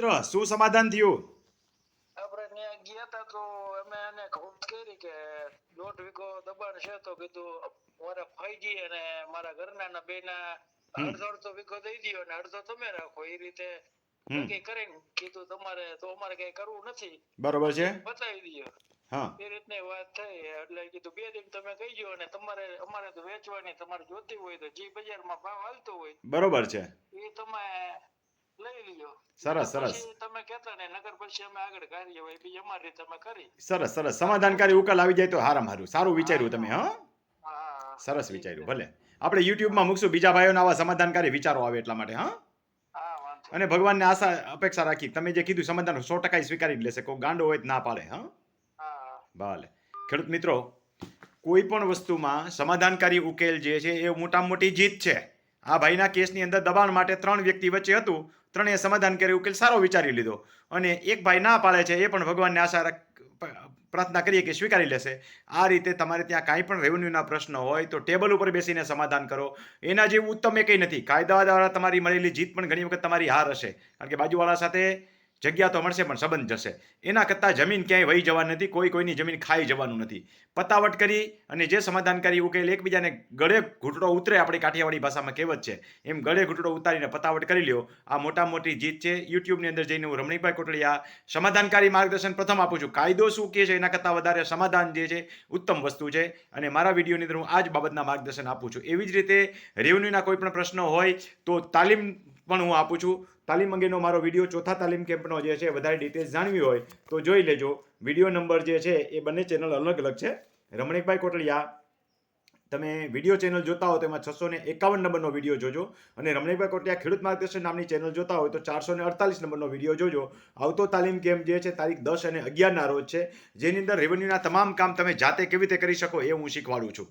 મિત્ર શું સમાધાન થયું? આપણે ગયા હતા તો અમે એને ખોટ કરી કે દોઢ વીઘો દબાણ છે તો કીધું મારા ફાઈજી અને મારા ઘરના બે ના અડધો અડધો વીઘો દઈ દ્યો અને અડધો તમે રાખો. એ રીતે નક્કી કરીને કીધું તમારે તો અમારે કઈ કરવું નથી. બરોબર છે. બતાવી દયો. હા. એ રીતની વાત થઈ એટલે કીધું બે દિન તમે કહી ગયો અને તમારે અમારે તો વેચવાની તમારે જોતી હોય તો જે બજારમાં ભાવ હાલતો હોય. બરોબર છે. એ તમે સરસ સરસ. તમે કહેતા ને નગર પછી અમે આગળ કાર્યવાહી બી અમારી રીતે અમે કરી. સરસ સરસ. સમાધાનકારી ઉકેલ આવી જાય તો હારામ હારું સારું વિચાર્યું તમે હા? સરસ વિચાર્યું ભલે. આપણે યુટ્યુબમાં મૂકશું બીજા ભાઈઓના આવા સમાધાનકારી વિચારો આવે એટલા માટે હા? અને ભગવાનને આશા અપેક્ષા રાખી તમે જે કીધું સમાધાન સો ટકા સ્વીકારી લેશે. કોઈ ગાંડો હોય ના પાડે હા? ભલે. ખેડૂત મિત્રો કોઈ પણ વસ્તુમાં સમાધાનકારી ઉકેલ જે છે એ મોટા મોટી જીત છે. આ ભાઈના કેસની અંદર દબાણ માટે ત્રણ વ્યક્તિ વચ્ચે હતું. ત્રણેય સમાધાન સમાધાનકારી ઉકેલ સારો વિચારી લીધો. અને એક ભાઈ ના પાડે છે, એ પણ ભગવાનને આશા પ્રાર્થના કરીએ કે સ્વીકારી લેશે. આ રીતે તમારે ત્યાં કાંઈ પણ રેવન્યુના પ્રશ્ન હોય તો ટેબલ ઉપર બેસીને સમાધાન કરો. એના જેવું ઉત્તમ એ કંઈ નથી. કાયદા દ્વારા તમારી મળેલી જીત પણ ઘણી વખત તમારી હાર હશે. કારણ કે બાજુવાળા સાથે જગ્યા તો મળશે, પણ સંબંધ જશે. એના કરતાં જમીન ક્યાંય વહી જવાની નથી, કોઈ કોઈની જમીન ખાઈ જવાનું નથી. પતાવટ કરી અને જે સમાધાનકારી ઉકેલ એકબીજાને ગળે ઘૂંટડો ઉતરે, આપણી કાઠિયાવાડી ભાષામાં કહેવત છે. એમ ગળે ઘૂંટડો ઉતારીને પતાવટ કરી લ્યો. આ મોટા મોટી જીત છે. યુટ્યુબની અંદર જઈને હું રમણીભાઈ કોટડિયા સમાધાનકારી માર્ગદર્શન પ્રથમ આપું છું. કાયદો શું કહે છે? એના કરતાં વધારે સમાધાન જે છે, ઉત્તમ વસ્તુ છે. અને મારા વિડીયોની અંદર હું આ જ બાબતના માર્ગદર્શન આપું છું. એવી જ રીતે રેવન્યુના કોઈ પણ પ્રશ્નો હોય, તો તાલીમ પણ હું આપું છું, તાલીમ અંગેનો મારો વીડિયો ચોથા તાલીમ કેમ્પનો જે છે વધારે ડિટેલ્સ જાણવી હોય તો જોઈ લેજો. વીડિયો નંબર જે છે એ બંને ચેનલ અલગ અલગ છે. રમણીકભાઈ કોટડિયા, તમે વીડિયો ચેનલ જોતા હો તેમાં છસો ને એકાવન નંબરનો વીડિયો જોજો અને રમણીકભાઈ કોટડિયા ખેડૂત માર્ગદર્શન નામની ચેનલ જોતા હોય તો ચારસો ને અડતાલીસ નંબરનો વીડિયો જોજો. આવતો તાલીમ કેમ્પ જે છે તારીખ દસ અને અગિયારના રોજ છે. જેની અંદર રેવન્યુના તમામ કામ તમે જાતે કેવી રીતે કરી શકો એ હું શીખવાડું છું.